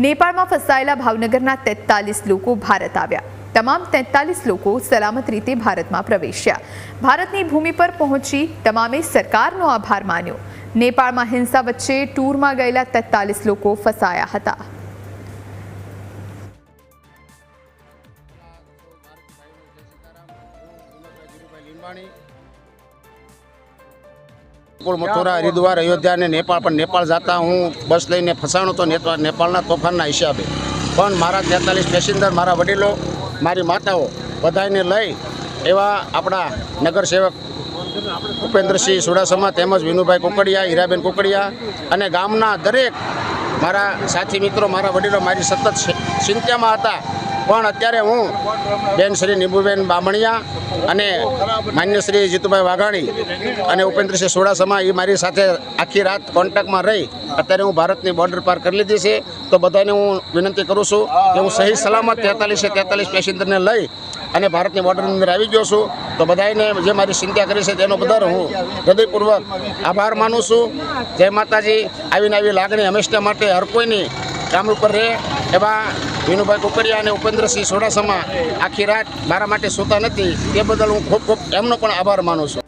નેપાળમાં ફસાયેલા ભાવનગરના તેતાલીસ લોકો ભારત આવ્યા તમામ તેતાલીસ લોકો સલામત રીતે ભારતમાં પ્રવેશ્યા ભારતની ભૂમિ પર પહોંચી તમામે સરકારનો આભાર માન્યો નેપાળમાં હિંસા વચ્ચે ટૂરમાં ગયેલા તેતાલીસ લોકો ફસાયા હતા કુલ મથુરા હરિદ્વાર અયોધ્યા અને નેપાળ પણ નેપાળ જતા હું બસ લઈને ફસાણો તો નેપા- નેપાળના તોફાનના હિસાબે. પણ મારા તેતાલીસ પેસેન્જર, મારા વડીલો, મારી માતાઓ બધાને લઈ એવા આપણા નગરસેવક ઉપેન્દ્રસિંહ સુડાસમા તેમજ વિનુભાઈ કુકડિયા, હીરાબેન કુકડિયા અને ગામના દરેક મારા સાથી મિત્રો, મારા વડીલો મારી સતત ચિંતામાં હતા. પણ અત્યારે હું બેન શ્રી નીંબુબેન બામણિયા અને માન્ય શ્રી જીતુભાઈ વાઘાણી અને ઉપેન્દ્રસિંહ સોડાસમા એ મારી સાથે આખી રાત કોન્ટેક્ટમાં રહી અત્યારે હું ભારતની બોર્ડર પાર કરી લીધી છે. તો બધાને હું વિનંતી કરું છું કે હું સહી સલામત તેતાલીસે તેતાલીસ પેસેન્જરને લઈ અને ભારતની બોર્ડરની અંદર આવી ગયો છું. તો બધાને જે મારી ચિંતા કરી છે તેનો બધા હું હૃદયપૂર્વક આભાર માનું છું. જય માતાજી. આવીને આવી લાગણી હંમેશા માટે હર કોઈની કામ ઉપર રહે એવા વિનુભાઈ કુકરિયા અને ઉપેન્દ્રસિંહ સોડાસમા આખી રાત મારા માટે સૂતા નથી, તે બદલ હું ખૂબ ખૂબ એમનો પણ આભાર માનું છું.